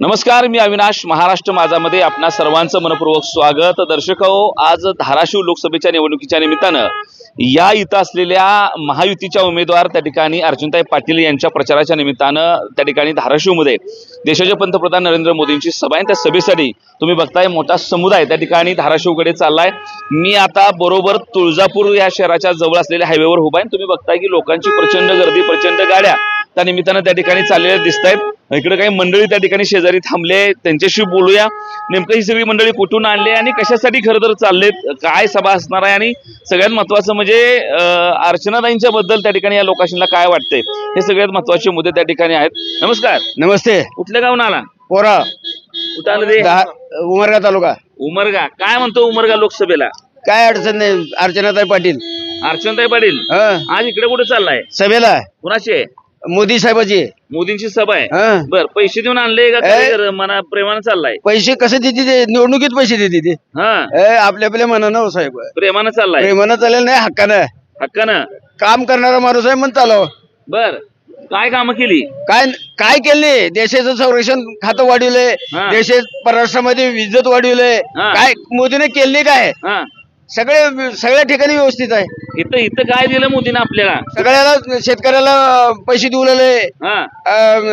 नमस्कार मी अविनाश महाराष्ट्र माझामध्ये आपणा सर्वांचं मनपूर्वक स्वागत. दर्शक हो आज धाराशिव लोकसभेच्या निवडणुकीच्या निमित्तानं या इथं असलेल्या महायुतीच्या उमेदवार त्या ठिकाणी अर्जुनताई पाटील यांच्या प्रचाराच्या निमित्तानं त्या ठिकाणी धाराशिवमध्ये देशाचे पंतप्रधान नरेंद्र मोदींची सभा आहे. त्या सभेसाठी तुम्ही बघताय मोठा समुदाय त्या ठिकाणी धाराशिवकडे चाललाय. मी आता बरोबर तुळजापूर या शहराच्या जवळ असलेल्या हायवेवर उभा आहे. तुम्ही बघताय की लोकांची प्रचंड गर्दी प्रचंड गाड्या त्या निमित्तानं त्या ठिकाणी चाललेल्या दिसत आहेत इकडे काही मंडळी त्या ठिकाणी शेजारी थांबले. त्यांच्याशी बोलूया. नेमकं ही सगळी मंडळी कुठून आणली आणि कशासाठी खरं तर चाललेत? काय सभा असणार आहे? आणि सगळ्यात महत्वाचं म्हणजे अर्चनाताईंच्या बद्दल त्या ठिकाणी या लोकांना काय वाटतंय? हे सगळ्यात महत्त्वाचे मुद्दे त्या ठिकाणी आहेत. नमस्कार. नमस्ते. कुठल्या गावून आला पोरा. कुठं आलं दहा उमरगा तालुका. उमरगा. काय म्हणतो उमरगा लोकसभेला? काय अडचण नाही. अर्चनाताई पाटील. अर्चनाताई पाटील? हं, आज इकडे कुठे चाललाय? सभेला कुणाचे मोदी साहेबाची. मोदींची सभा आहे. हं. बर पैसे देऊन आणले का ए. काय कर- मना प्रेमानं चाललाय? पैसे कसे देते ते? निवडणुकीत पैसे देते ते. हा. ए, आपल्या आपल्या मनानं हो साहेब. प्रेमानं चाललाय. प्रेमानं चालेल नाही हक्कानं. हक्कानं? काम करणारा माणूस आहे म्हणून चालव. बर. काय कामं केली? काय काय केले देशाचं संरक्षण खातं वाढवलंय. हा. देशात परराष्ट्रामध्ये इज्जत वाढवलंय. हा. काय मोदीने केले काय? हा. सगळे सगळ्या ठिकाणी व्यवस्थित आहे. इथं इथं काय दिलं मोदीनं आपल्याला? सगळ्याला शेतकऱ्याला पैसे देऊलेले हा.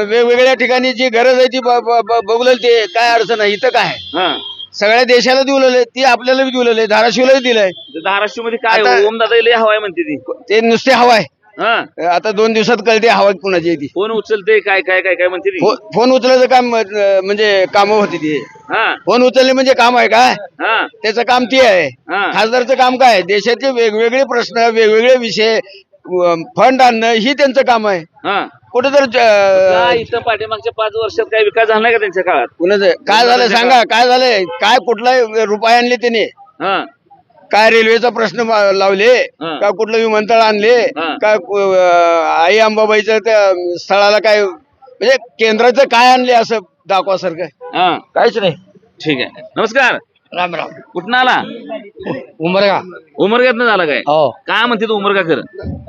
वेगवेगळ्या ठिकाणी जी गरज आहे ती बघलेली ते काय अडचण आहे इथं काय? हा. सगळ्या देशाला दिवलेलं ती आपल्याला बी दिवलेलं आहे धाराशिवलाही दिलंय. धाराशिवमध्ये काय आता- ओम दादा लय हवाय म्हणते ती. ते नुसते हवाय हा. आता दोन दिवसात कळते हवा कुणाची ती. फोन उचलते काय काय काय काय म्हणते ती? फो- फोन उचलायचं काम अं, म्हणजे काम होती ती. हा. फोन उचलले म्हणजे काम आहे काय हा. त्याचं काम ते आहे. हा. खासदारचं काम काय देशाचे वेगवेगळे प्रश्न वेगवेगळे विषय फंड आणणं ही त्यांचं काम आहे. हा. कुठं तर काय इथं पाठीमागच्या पाच वर्षात काय विकास झाला नाही का त्यांच्या काळात? कुणाचं? काय झालं सांगा काय झालंय? काय कुठला रुपये आणले त्याने? हा. काय रेल्वेचा प्रश्न लावले. का कुठलं विमानतळ आणले. का आई अंबाबाईच्या त्या स्थळाला काय म्हणजे केंद्राचं काय आणले असं दाखवासारखं? हा. काहीच नाही. ठीक आहे. नमस्कार. राम राम. कुठं आला? उमरगा. उमरगात झाला काय? हो. काय म्हणते तू उमरगा कर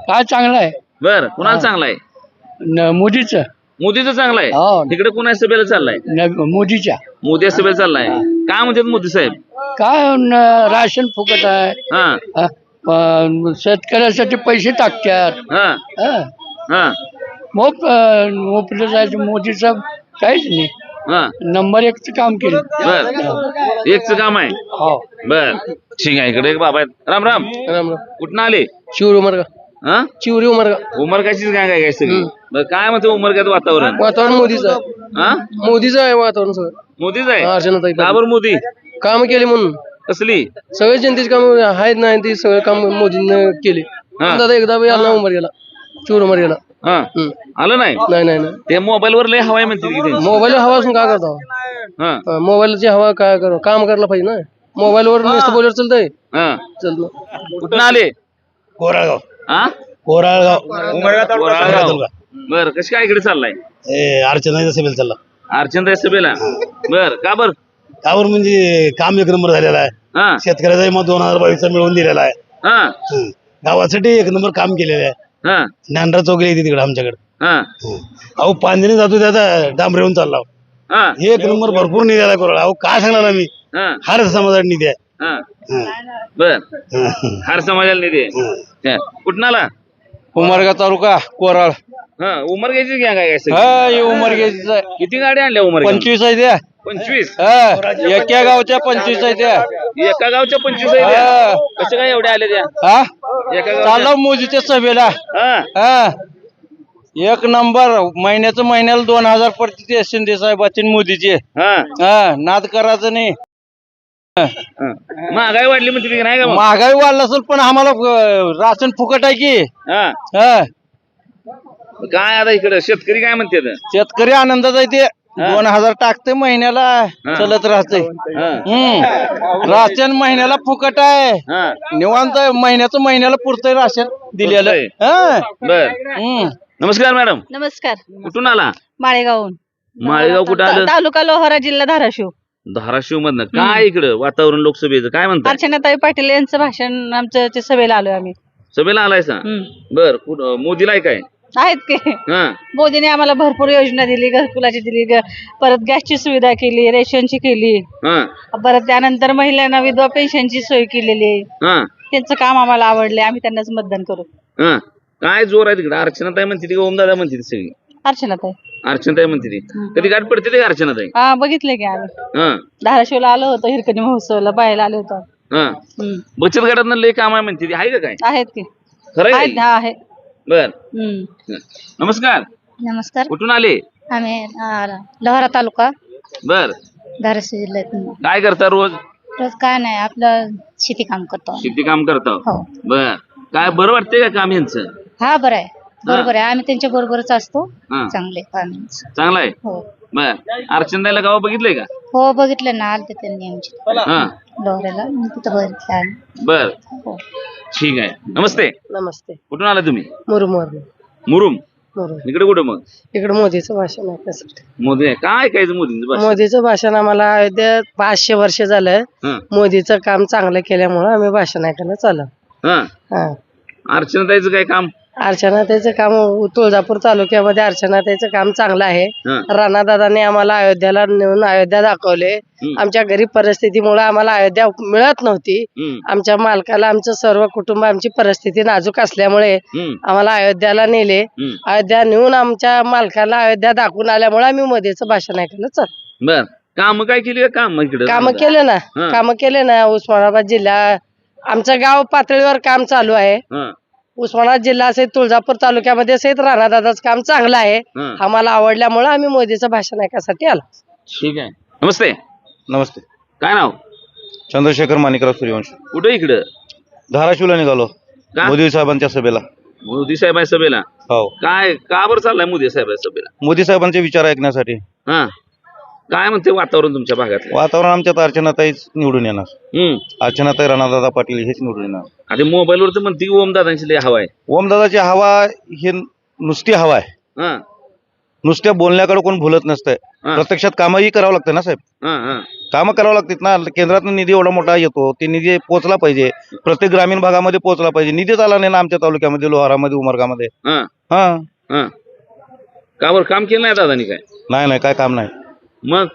काय चांगलं आहे. बर कुणाला चांगला आहे? मोदीच. मोदीचं चांगलं आहे? हो. तिकडे कुणा सभेला चाललाय? मोदीच्या. मोदी सभेला चाललाय? काय म्हणतात मोदी साहेब? काय राशन फुकट आहे. हा. शेतकऱ्यासाठी पैसे टाकतात. हा. हा. मोप मोपलं जायचं मोदीचं काहीच नाही. हा. नंबर एकचं काम केलं. बर. एकच काम आहे. हो. बर. ठीक आहे इकडे एक बाबा आहेत. राम राम. राम राम. कुठं आले? शिवरी उमरगा. हा? चिवरी उमरगा. उमरगाचीच काय काय काय सगळी? बरं काय म्हणतो उमरगात वातावरण? वातावरण मोदीचं आहे. हा? मोदीचं आहे वातावरण सगळं. मोदीच आहे? अर्चनाताई का बरं मोदी? काम केले म्हणून. कसली? सगळे जनतेचे काम आहेत नाही ते सगळे काम मोदींनी केले. हा. दादा एकदा बी आला उमर गेला चूर उमर गेला. हा. हम्म. आलं नाही? नाही नाही नाही. ते मोबाईल वर लय हवाय म्हणते की त्यांची. मोबाईल हवा असून काय करता? हा. मोबाईलची हवा काय कर? काम करायला पाहिजे ना. मोबाईल वर नुसतं बोलवर चालतंय. हा. चल कुठं आले? कोराळगाव. हा कोराळगाव. कोराळगाव. बर कशी काय इकडे चाललाय? ए, अर्चनाचा सभेला चालला. अर्चन सभेला? बर का बर? त्यावर म्हणजे काम एक नंबर झालेला आहे. हा. शेतकऱ्याचा मग दोन हजार बावीसचा मिळवून दिलेला आहे. हा. हं. गावासाठी एक नंबर काम केलेलं आहे. हा. ज्ञानराज चौकली येते तिकडे आमच्याकडे. हा. हं. अहो पांदिने जातो त्याचा डांबरेहून चालला. हा. एक नंबर भरपूर निधी आला कोराळा अहो काय सांगणार आम्ही? हा. हार समाजाचा निधी आहे. हा. हं. बर. हं. हार समाजाला निधी आहे. कुठं आला? उमरगा तालुका कोराळ. हा उमर घ्यायची घ्या काय काय सगळी? हा हे उमर घ्यायची किती गाड्या आणल्या उमर पंचवीस आहे त्या. पंचवीस? हा एका गावच्या पंचवीस आहे त्या. एका गावच्या पंचवीस आहे त्या. कशा काय एवढ्या आल्या त्या? हा? एका चालव मोदीच्या सभेला. हा. हा. एक नंबर महिन्याचं महिन्याला दोन हजार पडते शिंदे साहेबाचे मोदीचे. हा. हा नाद करायचं नाही. हा. महागाई वाढली म्हणते ती नाही का मग? महागाई वाढला असेल पण आम्हाला अं, राशन फुकट आहे की. हा. हा. काय आता इकडे? शेतकरी काय म्हणते? शेतकरी आनंदात आहे ते. दोन हजार टाकते महिन्याला चलत राहते हा. हम्म. राशन महिन्याला फुकट आहे. हा. निवांत आहे. महिन्याचं महिन्याला पुरतंय राशन दिलेलं. हा. बर. हम्म. नमस्कार मॅडम. नमस्कार. कुठून आला? माळेगावहून. माळेगाव कुठं आलं? तालुका लोहारा जिल्हा धाराशिव. धाराशिव मधनं काय इकडं वातावरण लोकसभेचं? काय म्हणतात अर्चनाताई पाटील यांचं भाषण आमच्या सभेला आलोय आम्ही. सभेला आलाय सा हम्म. बर मोदीला आहे काय? आहेत की. हा. मोदीने आम्हाला भरपूर योजना दिली घरकुलाची दिली ग- परत गॅसची सुविधा केली रेशनची केली. हा. परत त्यानंतर महिलांना विधवा पेन्शनची सोय केलेली. आहे हा. त्यांचं काम आम्हाला आवडले आम्ही त्यांनाच मतदान करू. हा. काय जोर आहे तिकडे अर्चनाताई म्हणते ती ओम दादा म्हणते ती सगळी. अर्चनाताई. अर्चनाताई म्हणते ती. कधी गाठ पडते ते अर्चनाताई? हा बघितले की आम्ही. हा. धाराशिवला आलो होतो हिरकणी महोत्सवला पाहायला आलो होतो. हा. हम्म. बचत गटात लय काम आहे म्हणते ती. आहे का काय? आहेत की. खरं आहे? आहेत का? हा आहे. बर. हम्म. नमस्कार. नमस्कार. कुठून आले? आम्ही अं, लोहारा तालुका. बर. धाराशिव जिल्ह्यात. काय करता रोज? रोज काय नाही आपलं शेती काम करतो शेती काम करता? हो. बर. काय बरं वाटतंय का काम यांचं? हा बरं आहे. बरोबर आहे. आम्ही त्यांच्या बरोबरच असतो. हा. चांगले काम. चांगलं आहे? हो. बर. अर्चनाताईला गाव बघितलंय का? हो बघितलं ना. आलते त्यांनी आमच्या हा. लोहऱ्याला. मग तिथं बघितलं बर. हो. ठीक आहे. नमस्ते. नमस्ते. कुठून आला तुम्ही? मुरमुर मुरुम. मुरुम. इकडे कुठं मग? इकडे मोदीचं भाषण ऐकण्यासाठी मोदी आहे. काय ऐकायचं मोदींचं भाषण? मोदीचं भाषण आम्हाला अयोध्येत पाचशे वर्ष झालं हा. मोदीचं काम चांगलं केल्यामुळं आम्ही भाषण ऐकायला चालू हा. हा. अर्चनाताईचं काय काम? अर्चनाताईचं काम तुळजापूर तालुक्यामध्ये अर्चनाताईचं काम चांगलं आहे. राणादादाने आम्हाला अयोध्याला नेऊन अयोध्या दाखवले. आमच्या गरीब परिस्थितीमुळे आम्हाला अयोध्या मिळत नव्हती. आमच्या मालकाला आमचं सर्व कुटुंब आमची परिस्थिती नाजूक असल्यामुळे आम्हाला अयोध्याला नेले. अयोध्या नेऊन आमच्या मालकाला अयोध्या दाखवून आल्यामुळे आम्ही मोदीचं भाषण ऐकायला चालू. बर. काम काय केली काम काम केले ना. काम केले ना. उस्मानाबाद जिल्हा. आमचं गाव पातळीवर काम चालू आहे. उस्मानाबाद जिल्हा सहित तुळजापूर तालुक्यामध्ये सहित राणादादाचं काम चांगलं आहे. हा आम्हाला आवडल्यामुळे आम्ही मोदीचं भाषण ऐकायसाठी आलो. ठीक आहे. नमस्ते. नमस्ते. काय नाव? चंद्रशेखर माणिकराव सूर्यवंशी. कुठे इकडं? धाराशिवला निघालो. का? मोदी साहेबांच्या सभेला. मोदी साहेब सभेला? हो. काय का बरं चाललाय मोदी साहेब सभेला? मोदी साहेबांचे विचार ऐकण्यासाठी. हा. काय म्हणते वातावरण तुमच्या भागात वातावरण आमच्यात अर्चनाताईच निवडून येणार. अर्चनाताई राणादादा पाटील हेच निवडून येणार. आता मोबाईल वर तर म्हणते की ओम दादांची लय हवाय ओमदादाची हवा ही नुसती हवा आहे. हा. नुसत्या बोलण्याकडे कोण भुलत नसतंय. हा. प्रत्यक्षात कामही करावं लागतं ना साहेब? हा हा. कामं करावं लागतात ना. केंद्रातून निधी एवढा मोठा येतो ते निधी पोहोचला पाहिजे. प्रत्येक ग्रामीण भागामध्ये पोहोचला पाहिजे. निधीच आला नाही ना आमच्या तालुक्यामध्ये लोहारामध्ये उमरगामध्ये. हा. हा. हा. का बरं? काम केलं नाही दादानी काय? नाही नाही काय काम नाही. मग?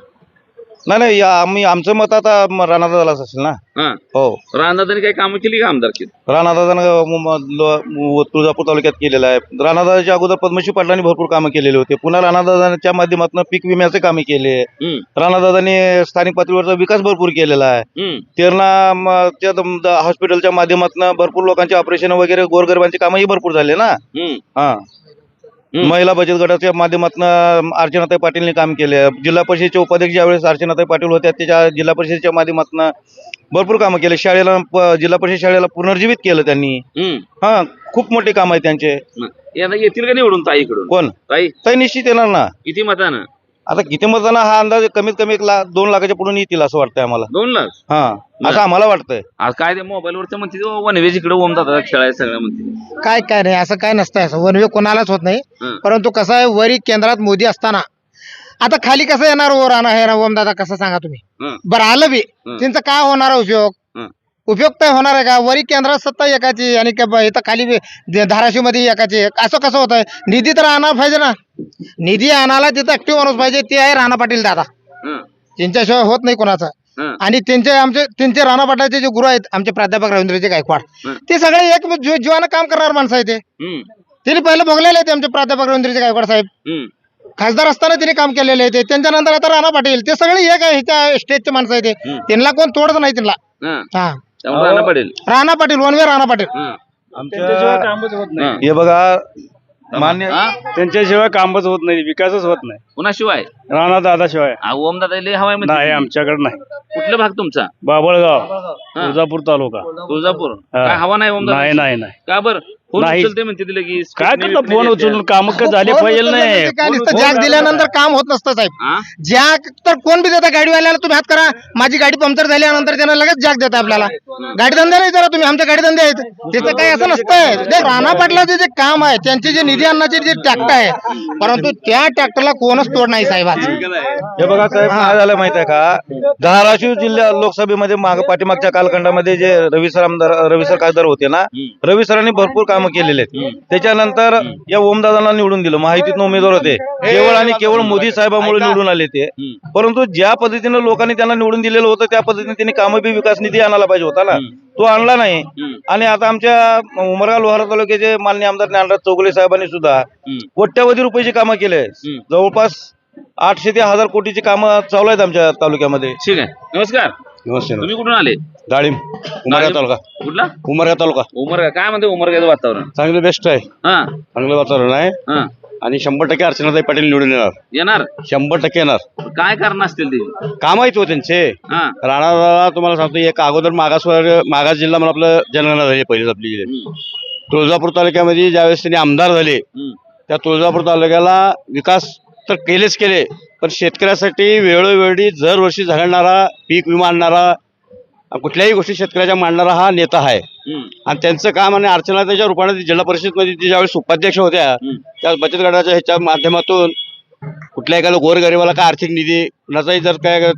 नाही नाही या- आम्ही आमचं मत आता म- राणादादालाच असेल ना? हा. हो. रामदादानी काही कामं केली का आमदार केली? राणादादानं म- म- लो- म- तुळजापूर तालुक्यात केलेलं आहे. राणादादाच्या अगोदर पद्मश्री पाटलांनी भरपूर कामं केलेले होते. पुन्हा राणादादाच्या माध्यमातून पीक विम्याचे कामे केले. हम्म. राणादादांनी स्थानिक पातळीवरचा विकास भरपूर केलेला आहे. हम्म. तेरणा म- त्या दम- द- हॉस्पिटलच्या माध्यमातून भरपूर लोकांचे ऑपरेशन वगैरे गोरगरिबांची कामंही भरपूर झाले ना? हम्म. हा. महिला बचत गटाच्या माध्यमातून अर्चनाताई पाटीलने काम केले. जिल्हा परिषदेचे उपाध्यक्ष ज्यावेळेस अर्चनाताई पाटील होत्या त्याच्या जिल्हा परिषदेच्या माध्यमातून भरपूर कामं केले. शाळेला जिल्हा परिषद शाळेला पुनर्जीवित केलं त्यांनी. हा खूप मोठे काम आहे त्यांचे. येतील का निवडून ताईकडून? कोण? ताई? ताई निश्चित येणार ना. किती मतानं? आता किती मतदान हा अंदाज कमीत कमी एक लाख दोन लाखाच्या पुढून येतील असं वाटतंय आम्हाला. दोन लाख? हा असं आम्हाला वाटतंय. आज काय ते मोबाईल वर तर म्हणते वनवेज इकडे ओम दादा खेळायला सगळं म्हणते. काय काय नाही असं काय नसतं असं वनवे कोणालाच होत नाही. हं. परंतु कसं आहे वरी केंद्रात मोदी असताना आता खाली कसं येणार वर राहणार हे ओम दादा कसं सांगा तुम्ही? हं. बरं आलं बी. हं. त्यांचा काय होणार उपयोग? उपयोग तर होणार आहे का? वरी केंद्रात सत्ता एकाची आणि इथं खाली धाराशिवमध्ये एकाची. असं कसं होत आहे निधी तर आणायला पाहिजे ना. निधी आणायला तिथं ऍक्टिव्ह माणूस पाहिजे ते आहे राणा पाटील दादा. त्यांच्याशिवाय होत नाही कोणाचं. आणि त्यांचे आमचे त्यांचे राणा पाटलाचे जे गुरु आहेत आमचे प्राध्यापक रवींद्रजी गायकवाड. ते सगळे एक जीव- जीवानं काम करणार माणसं आहे ते. त्यांनी पहिले भोगलेले आहेत आमचे प्राध्यापक रवींद्रजी गायकवाड साहेब. खासदार असताना त्यांनी काम केलेले आहे ते. त्यांच्यानंतर आता राणा पाटील ते सगळे एक आहे ह्याच्या स्टेजचे माणसं आहे ते. त्यांना कोण तोडत नाही त्यांना. हं. त्यामुळे राहणं पडेल राणा पाटील वनवे राणा पाटील. हं, आमच्या हं. हे. बघा मान्य हा? त्यांच्याशिवाय कामच होत नाही विकासच होत नाही. कुणाशिवाय? राणा दादाशिवाय. आ, ओम दादा लय हवाय नाही आमच्याकडे नाही. कुठला भाग तुमचा? बाबळगाव तुळजापूर तालुका. तुळजापूर. हा. काय हवा नाही ओम दादा नाही नाही नाही. का बर? फोन नाही. उचलते म्हणते तिला की काय करता? फोन उचलून काम झाले? पाहिजे नाही. म्हणजे काय नुसतं जॅक दिल्यानंतर काम होत नसतं साहेब? जॅक तर कोण बी देता? गाडीवाल्याला तुम्ही हात करा. माझी गाडी पंक्चर झाल्यानंतर त्यांना लगेच जॅक देता आपल्याला. गाडी धंदा नाही जरा तुम्ही आमच्या गाडी धंदे आहेत. त्याचं काही असं नसतंय जे राणा पाटलाचे जे काम आहे त्यांचे जे निधी आणण्याचे जे ट्रॅक्टर आहे परंतु त्या ट्रॅक्टरला कोणच तोड नाही साहेब आज. हे बघा साहेब काय झालं माहीत आहे का? धाराशिव जिल्हा लोकसभेमध्ये माग पाठीमागच्या कालखंडामध्ये जे रवी सर आमदार रवी सर खासदार होते ना रवी सरांनी भरपूर काम कामं केलेले आहेत. त्याच्यानंतर या ओमदादांना निवडून दिलं. महायुतीतनं उमेदवार होते. केवळ आणि केवळ मोदी साहेबांमुळे निवडून आले ते. परंतु ज्या पद्धतीनं लोकांनी त्यांना निवडून दिलेलं होतं त्या पद्धतीने त्यांनी कामं बी विकास निधी आणायला पाहिजे होता ना. तो आणला नाही. आणि आता आमच्या उमरगा लोहारा तालुक्याचे मान्य आमदार ज्ञानराज चौगुले साहेबांनी सुद्धा कोट्यावधी रुपयाची कामं केले जवळपास आठशे ते हजार कोटीची कामं चालू आहेत आमच्या तालुक्यामध्ये. ठीक आहे. नमस्कार. नमस्ते तुम्ही कुठून आले? डाळिंब उमरगा तालुका. कुठला? उमरगा तालुका. उमरगा. काय म्हणते उमरगाचं वातावरण? चांगलं बेस्ट आहे. हा. चांगलं वातावरण आहे. हा. आणि शंभर टक्के अर्चनाताई पाटील निवडून येणार. येणार? शंभर टक्के येणार. काय कारण असतील ते? काम आहेत हो त्यांचे. हा. राणा तुम्हाला सांगतो एक अगोदर मागासवर मागास जिल्हा म्हणून आपलं जनगणना झाली पहिलीच आपली. हम्म. तुळजापूर तालुक्यामध्ये ज्यावेळेस त्यांनी आमदार झाले हम्म. त्या तुळजापूर तालुक्याला विकास तर केलेच केले. पण शेतकऱ्यासाठी वेळोवेळी दरवर्षी झगडणारा पीक विमा आणणारा कुठल्याही गोष्टी शेतकऱ्याच्या मांडणारा हा नेता आहे. आणि त्यांचं काम आणि अर्चना त्याच्या रूपाने जिल्हा परिषदमध्ये ती ज्यावेळेस उपाध्यक्ष होत्या. त्या बचत गटाच्या ह्याच्या माध्यमातून कुठल्या एखाद्या गोरगरिबाला काय आर्थिक निधी कुणाचाही जर काय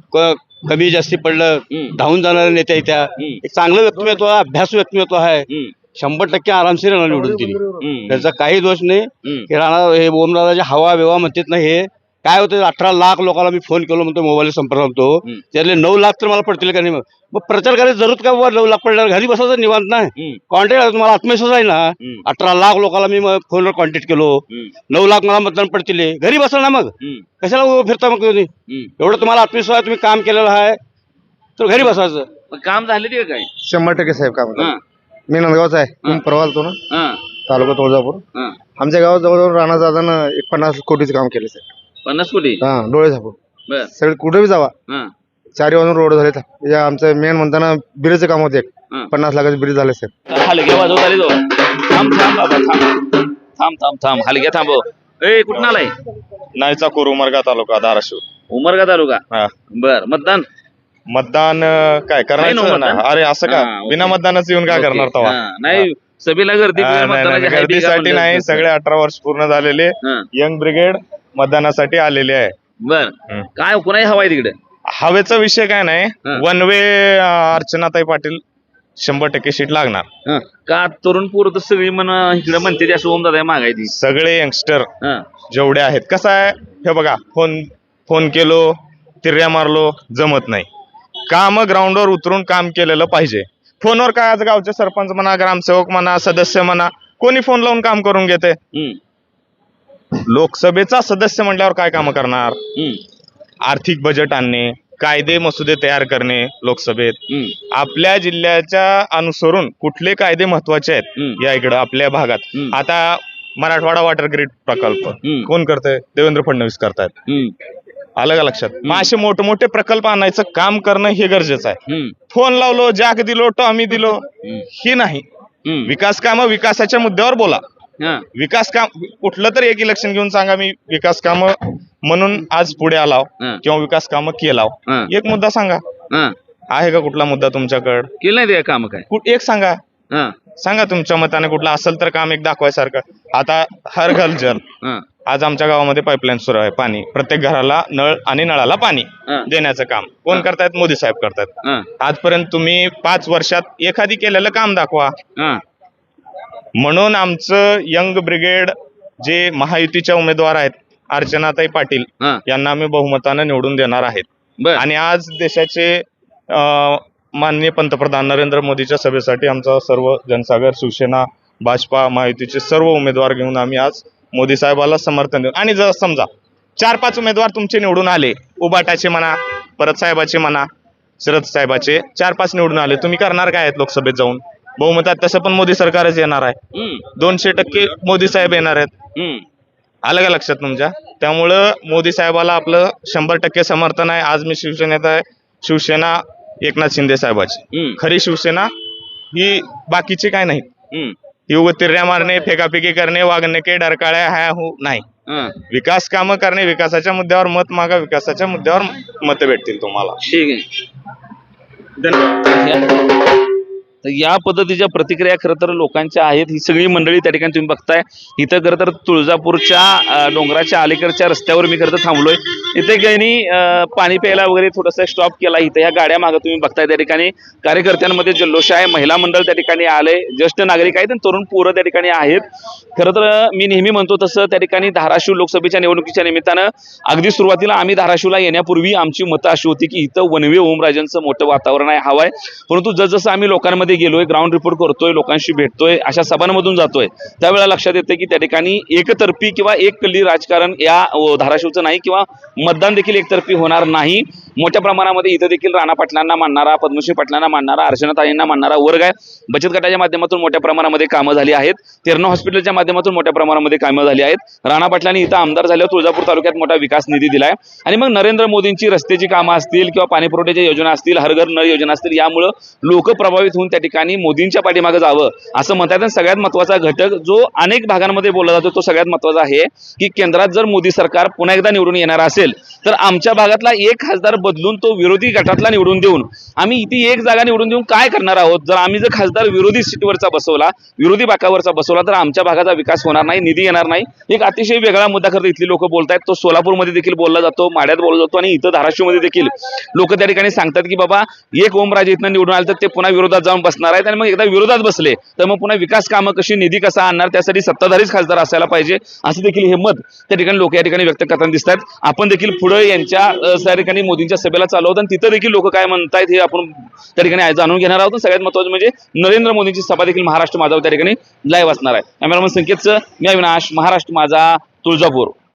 कमी जास्ती पडलं. धावून जाणारे नेते आहेत त्या. एक चांगलं व्यक्तिमत्व आहे अभ्यास व्यक्तिमत्व आहे. शंभर टक्के आरामशीर राणा निवडून दिली. त्याचा काही दोष नाही. की राणा हे ओमदादाचे हवा बिवा म्हणतात ना हे काय होतं अठरा लाख लोकांना मी फोन केलो म्हणतो मोबाईल संपर्क हम्म. त्यातले नऊ लाख तर मला पडतील का नाही मग मग प्रचार करायची जरूर का बाबा नऊ लाख पडल्यावर घरी बसायचं निवांत नाही. कॉन्टॅक्ट तुम्हाला आत्मविश्वास आहे ना. अठरा लाख लोकांना मी फोनवर कॉन्टॅक्ट केलो. नऊ लाख मला मतदान पडतील घरी बसाल ना मग. कशाला उभं फिरता मग तुम्ही. एवढं तुम्हाला आत्मविश्वास आहे तुम्ही काम केलेलं आहे. तर घरी बसायचं. मग काम झाले ते काय? शंभर टक्के साहेब काम हा. मी नंदगावचा आहे. तुम्ही परवा आलतो ना? तालुका तुळजापूर. आमच्या गावात जवळजवळ राणा दादानं एक पन्नास कोटीचं काम केलं साहेब. पन्नास कोटी? हा डोळे बर. सगळे कुठे बी जावा. हा. चारी वाजून रोड झाले म्हणजे आमचं मेन म्हणताना ब्रिजचं काम होते हा. पन्नास लाखाचं ब्रिज झाले साहेब हलग्या वाजवत आले तो. थांब थांब बाबा थांब. थांब थांब थांब. हलग्या थांबव ए कुठं आलाय? नायचा उमरगा तालुका धाराशिव. उमरगा तालुका? हा. बर मतदान? मतदान अं, काय आहे ना करायचं ना? मतदान? अरे असं का? हा, ओके. बिना मतदानाचं येऊन काय करणार हा, नाही सभेला गर्दी हा, नाही, नाही, गर्दीसाठी नाही. सगळे अठरा वर्ष पूर्ण झालेले. हा, यंग ब्रिगेड मतदानासाठी आलेले आहे. बर. काय कोणाही हवाय तिकडे? हवेचा विषय काय नाही. वन वे अर्चनाताई पाटील शंभर टक्के सीट लागणार. हा, का तरुण पोरं तर सगळी म्हण इकडे म्हणते ती असं ओम दादा मागायची सगळे यंगस्टर जेवढे आहेत. कसं आहे हे बघा फोन फोन केलो तिर्या मारलो जमत नाही. काम ग्राउंडवर उतरून काम केलेलं पाहिजे. फोनवर काय आज गावचे सरपंच म्हणा ग्रामसेवक म्हणा सदस्य म्हणा कोणी फोन लावून काम करून घेते? लोकसभेचा सदस्य म्हटल्यावर काय काम करणार? आर्थिक बजेट आणणे कायदे मसुदे तयार करणे लोकसभेत. आपल्या जिल्ह्याच्या अनुसरून कुठले कायदे महत्त्वाचे आहेत. या इकडं आपल्या भागात. आता मराठवाडा वॉटर ग्रीड प्रकल्प. कोण करतंय? देवेंद्र फडणवीस करतायत. आलं का लक्षात? मग असे मोठे मोठे प्रकल्प आणायचं काम करणं हे गरजेचं आहे. फोन लावलो जॅक दिलो टॉमी दिलो. ही नाही. विकास काम विकासाच्या मुद्द्यावर बोला. हा, विकास काम कुठलं तर एक इलेक्शन घेऊन सांगा मी विकास काम म्हणून आज पुढे आलाव हा. किंवा विकास काम केलाव. हा, एक मुद्दा सांगा. हा. आहे का कुठला मुद्दा तुमच्याकडे? केलं नाही ते काम काय? कुठ- एक सांगा. हा, सांगा तुमच्या मताने कुठला असेल तर काम एक दाखवायसारखं. आता हर घर जल हा, आज आमच्या गावामध्ये पाईपलाईन सुरू आहे पाणी. प्रत्येक घराला नळ आणि नळाला पाणी हा. देण्याचं काम. कोण करतायत? मोदी साहेब करतायत. हा, आजपर्यंत तुम्ही पाच वर्षात एखादी केलेलं काम दाखवा. हा. म्हणून आमचं यंग ब्रिगेड जे महायुतीच्या उमेदवार आहेत अर्चनाताई पाटील हा. यांना आम्ही बहुमतानं निवडून देणार आहेत. बर. आणि आज देशाचे अं, माननीय पंतप्रधान नरेंद्र मोदीच्या सभेसाठी आमचा सर्व जनसागर शिवसेना भाजपा महायुतीचे सर्व उमेदवार घेऊन आम्ही आज मोदी साहेबाला समर्थन देऊ. आणि जर समजा चार पाच उमेदवार तुमचे निवडून आले उबाटाचे म्हणा परत साहेबाचे म्हणा शरद साहेबाचे चार पाच निवडून आले तुम्ही करणार काय आहेत लोकसभेत जाऊन? बहुमतात तसं पण मोदी सरकारच येणार आहे. दोनशे टक्के मोदी साहेब येणार आहेत. आलं का लक्षात तुमच्या? त्यामुळं मोदी साहेबाला आपलं शंभर टक्के समर्थन आहे. आज मी शिवसेनेत आहे. शिवसेना एकनाथ शिंदे साहेबाची. खरी शिवसेना ही बाकीची काय नाही. उग तिर्या मारणे फेकाफेकी करणे वागणे के डरकाळ्या ह्या हो नाही. विकास कामं करणे विकासाच्या मुद्द्यावर मत मागा विकासाच्या मुद्द्यावर मत भेटतील तुम्हाला. ठीक आहे. धन्यवाद. या पद्धतीच्या प्रतिक्रिया खरं तर लोकांच्या आहेत. ही सगळी मंडळी त्या ठिकाणी तुम्ही बघताय. इथं खरं तर तुळजापूरच्या डोंगराच्या अलीकडच्या रस्त्यावर मी खरं तर थांबलोय. इथे गैनी पाणी प्यायला वगैरे थोडंसं स्टॉप केला. इथे ह्या गाड्या मागं तुम्ही बघताय त्या ठिकाणी. कार्यकर्त्यांमध्ये जल्लोष आहे. महिला मंडळ त्या ठिकाणी आलंय. ज्येष्ठ नागरिक आहेत आणि तरुण पोरं त्या ठिकाणी आहेत. खरं तर मी नेहमी म्हणतो तसं त्या ठिकाणी धाराशिव लोकसभेच्या निवडणुकीच्या निमित्तानं अगदी सुरुवातीला आम्ही धाराशिवला येण्यापूर्वी आमची मतं अशी होती की इथं वनवे ओमराजांचं मोठं वातावरण आहे हवं आहे. परंतु जसजसं आम्ही लोकांमध्ये गेलोय ग्राउंड रिपोर्ट करतोय लोकांशी भेटतोय अशा सभांमधून जातोय. त्यावेळेला लक्षात येतं की त्या ठिकाणी एकतर्फी किंवा एक कल्ली राजकारण या धाराशिवचं नाही किंवा मतदान देखील एकतर्फी होणार नाही. मोठ्या प्रमाणामध्ये इथं देखील राणा पाटलांना मानणारा पद्मश्री पाटलांना मानणारा अर्चनाताईंना मानणारा वर्ग आहे. बचत गटाच्या माध्यमातून मोठ्या प्रमाणामध्ये कामं झाली आहेत. तेरणा हॉस्पिटलच्या माध्यमातून मोठ्या प्रमाणामध्ये कामं झाली आहेत. राणा पाटलांनी इथं आमदार झाल्यावर तुळजापूर तालुक्यात मोठा विकास निधी दिलाय. आणि मग नरेंद्र मोदींची रस्त्याची कामं असतील किंवा पाणीपुरवठ्याच्या योजना असतील हरघर नळ योजना असतील यामुळं लोक प्रभावित होऊन त्या ठिकाणी मोदींच्या पाठीमागे जावं असं म्हणतात. आणि सगळ्यात महत्त्वाचा घटक जो अनेक भागांमध्ये बोलला जातो तो सगळ्यात महत्त्वाचा आहे की केंद्रात जर मोदी सरकार पुन्हा एकदा निवडून येणार असेल तर आमच्या भागातला एक खासदार बदलून तो विरोधी गटातला निवडून देऊन आम्ही इथे एक जागा निवडून देऊन काय करणार आहोत? जर आम्ही जर खासदार विरोधी सीटवरचा बसवला विरोधी बाकावरचा बसवला तर आमच्या भागाचा विकास होणार नाही निधी येणार नाही. एक अतिशय वेगळा मुद्दा खरं इथली लोक बोलतायत. तो सोलापूरमध्ये देखील बोलला जातो माड्यात बोलला जातो आणि इथं धाराशिवमध्ये देखील. लोक त्या ठिकाणी सांगतात की बाबा एक ओमराजे इथनं निवडून आले तर ते पुन्हा विरोधात जाऊन बसणार आहेत आणि मग एकदा विरोधात बसले तर मग पुन्हा विकास कामं कशी निधी कसा आणणार त्यासाठी सत्ताधारीच खासदार असायला पाहिजे. असं देखील हे मत त्या ठिकाणी लोक या ठिकाणी व्यक्त करताना दिसतात आपण देखील पुढे यांच्या त्या ठिकाणी मोदींच्या सभेला चालू आहोत आणि तिथं देखील लोक काय म्हणतायत हे आपण त्या ठिकाणी जाणून घेणार आहोत. सगळ्यात महत्वाचं म्हणजे नरेंद्र मोदींची सभा देखील महाराष्ट्र माझा त्या ठिकाणी लाईव्ह असणार आहे. कॅमेरामन संकेतचं मी अविनाश महाराष्ट्र माझा तुळजापूर.